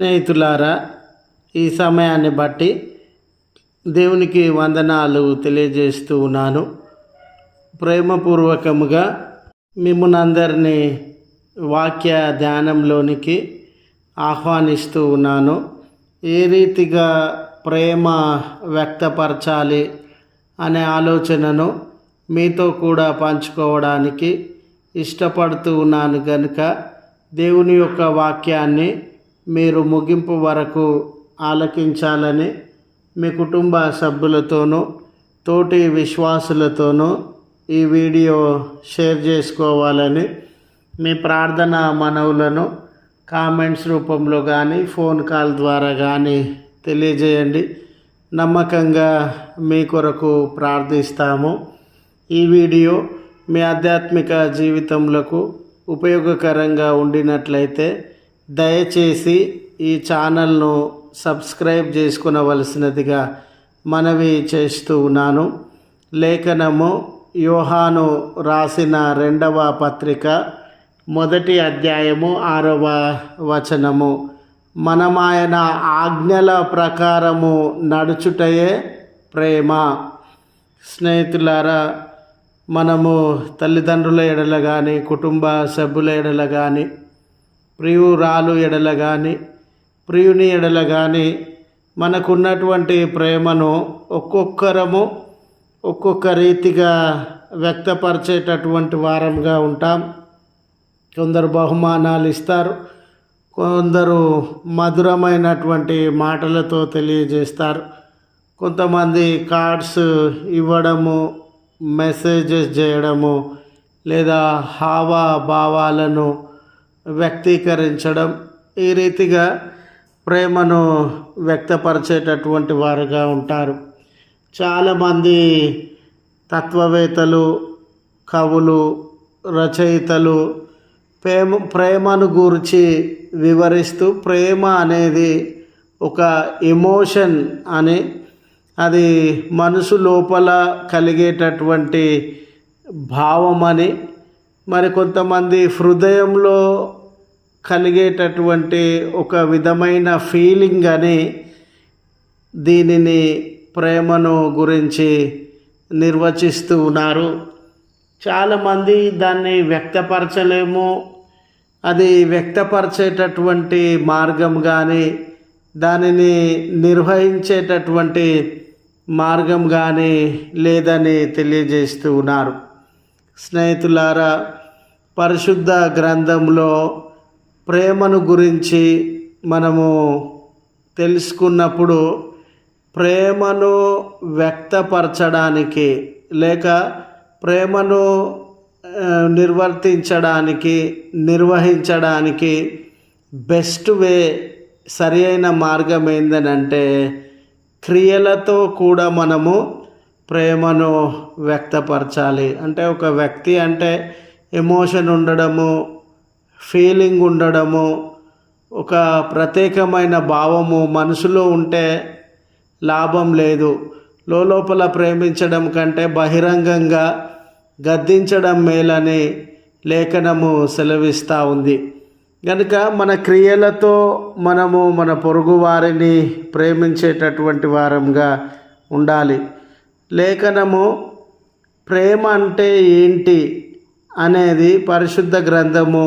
స్నేహితులారా ఈ సమయాన్ని బట్టి దేవునికి వందనాలు తెలియజేస్తూ ఉన్నాను. ప్రేమపూర్వకముగా మిమ్మల్ని అందరినీ వాక్య ధ్యానంలోనికి ఆహ్వానిస్తూ ఉన్నాను. ఏ రీతిగా ప్రేమ వ్యక్తపరచాలి అనే ఆలోచనను మీతో కూడా పంచుకోవడానికి ఇష్టపడుతూ ఉన్నాను కనుక దేవుని యొక్క వాక్యాన్ని మీరు ముగింపు వరకు ఆలకించాలని మీ కుటుంబ సభ్యులతోనూ తోటి విశ్వాసులతోనూ ఈ వీడియో షేర్ చేసుకోవాలని మీ ప్రార్థన మనవులను కామెంట్స్ రూపంలో కానీ ఫోన్ కాల్ ద్వారా కానీ తెలియజేయండి. నమ్మకంగా మీ కొరకు ప్రార్థిస్తాము. ఈ వీడియో మీ ఆధ్యాత్మిక జీవితంలో ఉపయోగకరంగా ఉండినట్లయితే దయచేసి ఈ ఛానల్ను సబ్స్క్రైబ్ చేసుకునవలసినదిగా మనవి చేస్తూ ఉన్నాను. లేఖనము యోహాను రాసిన రెండవ పత్రిక మొదటి అధ్యాయము ఆరవ వచనము. మనమాయన ఆజ్ఞల ప్రకారము నడుచుటయే ప్రేమ. స్నేహితులారా మనము తల్లిదండ్రుల ఎడల కానీ కుటుంబ సభ్యుల ఎడల కానీ ప్రియురాలు ఎడల కానీ ప్రియుని ఎడల కానీ మనకున్నటువంటి ప్రేమను ఒక్కొక్కరము ఒక్కొక్క రీతిగా వ్యక్తపరిచేటటువంటి వారంగా ఉంటాం. కొందరు బహుమానాలు ఇస్తారు. కొందరు మధురమైనటువంటి మాటలతో తెలియజేస్తారు. కొంతమంది కార్డ్స్ ఇవ్వడము మెసేజెస్ చేయడము లేదా హావభావాలను వ్యక్తీకరించడం ఈ రీతిగా ప్రేమను వ్యక్తపరిచేటటువంటి వారుగా ఉంటారు. చాలామంది తత్వవేత్తలు కవులు రచయితలు ప్రేమ ప్రేమను గురించి వివరిస్తూ ప్రేమ అనేది ఒక ఎమోషన్ అని అది మనసు లోపల కలిగేటటువంటి భావమని మరి కొంతమంది హృదయంలో కలిగేటటువంటి ఒక విధమైన ఫీలింగ్ అని దీనిని ప్రేమను గురించి నిర్వచిస్తూ ఉన్నారు. చాలామంది దాన్ని వ్యక్తపరచలేము. అది వ్యక్తపరిచేటటువంటి మార్గం కానీ దానిని నిర్వహించేటటువంటి మార్గం కానీ లేదని తెలియజేస్తూ ఉన్నారు. స్నేహితులారా పరిశుద్ధ గ్రంథంలో ప్రేమను గురించి మనము తెలుసుకున్నప్పుడు ప్రేమను వ్యక్తపరచడానికి లేక ప్రేమను నిర్వర్తించడానికి నిర్వహించడానికి బెస్ట్ వే సరి అయిన మార్గం ఏందనంటే క్రియలతో కూడా మనము ప్రేమను వ్యక్తపరచాలి. అంటే ఒక వ్యక్తి అంటే ఎమోషన్ ఉండడము ఫీలింగ్ ఉండడము ఒక ప్రత్యేకమైన భావము మనసులో ఉంటే లాభం లేదు. లోపల ప్రేమించడం కంటే బహిరంగంగా గద్దించడం మేలని లేఖనము సెలవిస్తూ ఉంది. కనుక మన క్రియలతో మనము మన పొరుగు వారిని ప్రేమించేటటువంటి వారంగా ఉండాలి. లేఖనము ప్రేమ అంటే ఏంటి అనేది పరిశుద్ధ గ్రంథము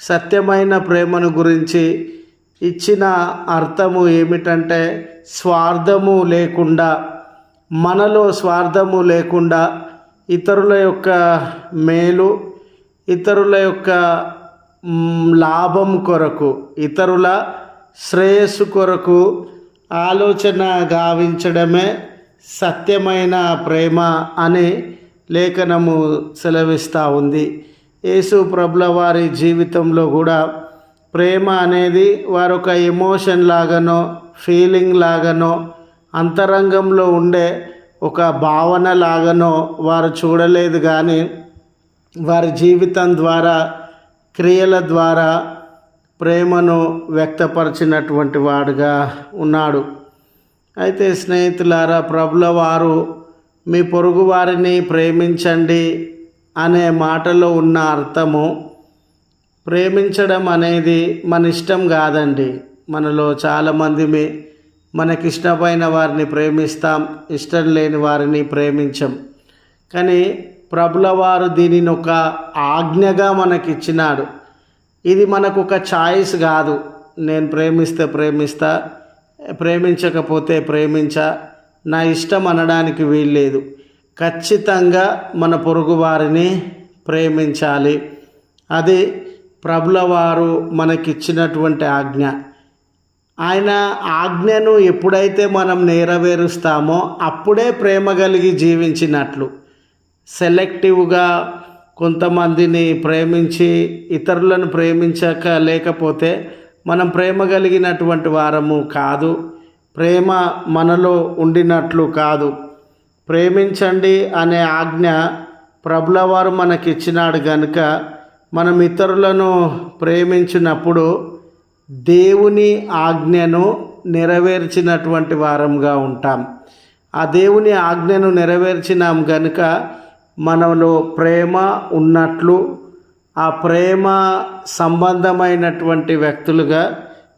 సత్యమైన ప్రేమను గురించి ఇచ్చిన అర్థము ఏమిటంటే స్వార్థము లేకుండా మనలో స్వార్థము లేకుండా ఇతరుల యొక్క మేలు ఇతరుల యొక్క లాభం కొరకు ఇతరుల శ్రేయస్సు కొరకు ఆలోచన గావించడమే సత్యమైన ప్రేమ అని లేఖనము సెలవిస్తూ ఉంది. యేసు ప్రభుల వారి జీవితంలో కూడా ప్రేమ అనేది వారొక ఎమోషన్ లాగానో ఫీలింగ్ లాగానో అంతరంగంలో ఉండే ఒక భావన లాగానో వారు చూడలేదు కానీ వారి జీవితం ద్వారా క్రియల ద్వారా ప్రేమను వ్యక్తపరిచినటువంటి వాడుగా ఉన్నాడు. అయితే స్నేహితులారా ప్రభుల వారు మీ పొరుగు వారిని ప్రేమించండి అనే మాటలో ఉన్న అర్థము ప్రేమించడం అనేది మన ఇష్టం కాదండి. మనలో చాలామంది మనకిష్టమైన వారిని ప్రేమిస్తాం ఇష్టం లేని వారిని ప్రేమించం. కానీ ప్రభుల వారు దీనిని ఒక ఆజ్ఞగా మనకిచ్చినాడు. ఇది మనకు ఒక ఛాయిస్ కాదు. నేను ప్రేమిస్తే ప్రేమిస్తా ప్రేమించకపోతే ప్రేమించ నా ఇష్టం అనడానికి వీల్లేదు. ఖచ్చితంగా మన పొరుగువారిని ప్రేమించాలి. అది ప్రభుల వారు మనకిచ్చినటువంటి ఆజ్ఞ. ఆయన ఆజ్ఞను ఎప్పుడైతే మనం నెరవేరుస్తామో అప్పుడే ప్రేమ కలిగి జీవించినట్లు. సెలెక్టివ్గా కొంతమందిని ప్రేమించి ఇతరులను ప్రేమించక లేకపోతే మనం ప్రేమ కలిగినటువంటి వారము కాదు. ప్రేమ మనలో ఉండినట్లు కాదు. ప్రేమించండి అనే ఆజ్ఞ ప్రభుల వారు మనకిచ్చినాడు కనుక మనం ఇతరులను ప్రేమించినప్పుడు దేవుని ఆజ్ఞను నెరవేర్చినటువంటి వారంగా ఉంటాం. ఆ దేవుని ఆజ్ఞను నెరవేర్చినాం గనుక మనలో ప్రేమ ఉన్నట్లు ఆ ప్రేమ సంబంధమైనటువంటి వ్యక్తులుగా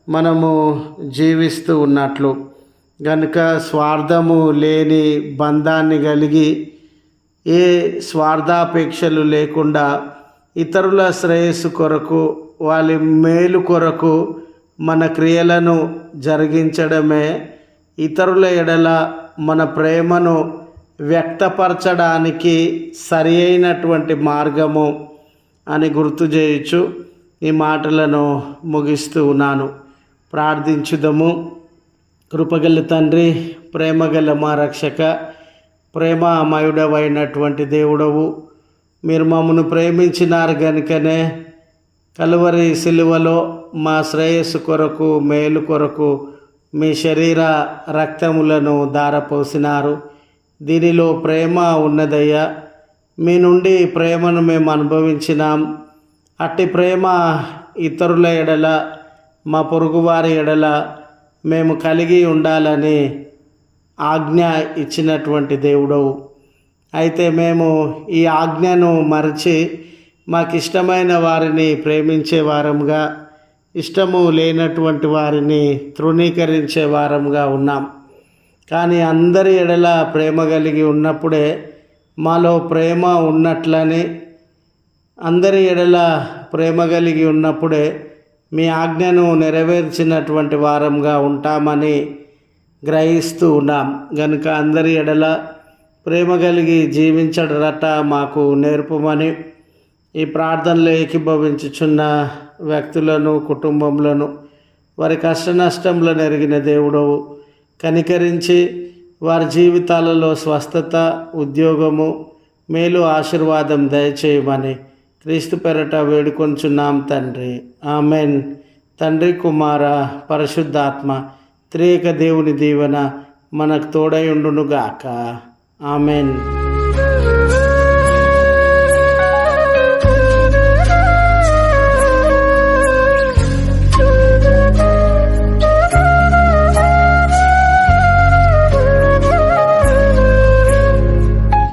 మనము జీవిస్తూ ఉన్నట్లు. కనుక స్వార్థము లేని బంధాన్ని కలిగి ఏ స్వార్థాపేక్షలు లేకుండా ఇతరుల శ్రేయస్సు కొరకు వాళ్ళ మేలు కొరకు మన క్రియలను జరిగించడమే ఇతరుల ఎడల మన ప్రేమను వ్యక్తపరచడానికి సరి అయినటువంటి మార్గము. అని గుర్తు చేయొచ్చు ఈ మాటలను ముగిస్తూ ఉన్నాను. ప్రార్థించుదము. కృపగల తండ్రి ప్రేమగల మా రక్షక ప్రేమామయుడవైనటువంటి దేవుడవు. మీరు మమ్మను ప్రేమించినారు గనుకనే కలువరి సిలువలో మా శ్రేయస్సు కొరకు మేలు కొరకు మీ శరీర రక్తములను దారపోసినారు దీనిలో ప్రేమ ఉన్నదయ్యా. మీ నుండి ప్రేమను మేము అనుభవించినాం. అట్టి ప్రేమ ఇతరుల ఎడల మా పొరుగువారి ఎడల మేము కలిగి ఉండాలని ఆజ్ఞ ఇచ్చినటువంటి దేవుడవు. అయితే మేము ఈ ఆజ్ఞను మరచి మాకు ఇష్టమైన వారిని ప్రేమించే వారంగా ఇష్టము లేనటువంటి వారిని తృణీకరించే వారంగా ఉన్నాం. కానీ అందరి ఎడల ప్రేమ కలిగి ఉన్నప్పుడే మాలో ప్రేమ ఉన్నట్లని అందరి ఎడల ప్రేమ కలిగి ఉన్నప్పుడే మీ ఆజ్ఞను నెరవేర్చినటువంటి వారంగా ఉంటామని గ్రహిస్తూ ఉన్నాం. గనుక అందరి ఎడల ప్రేమ కలిగి జీవించడట మాకు నేర్పమని ఈ ప్రార్థనలో ఏకీభవించుచున్న వ్యక్తులను కుటుంబంలోను వారి కష్ట నష్టంలో ఎరిగిన దేవుడవు. కనికరించి వారి జీవితాలలో స్వస్థత ఉద్యోగము మేలు ఆశీర్వాదం దయచేయమని క్రీస్తు పెరట వేడుకొంచున్నాం తండ్రి. ఆమెన్. తండ్రి కుమార పరిశుద్ధాత్మ త్రేక దేవుని దీవెన మనకు తోడై ఉండునుగాక. ఆమెన్.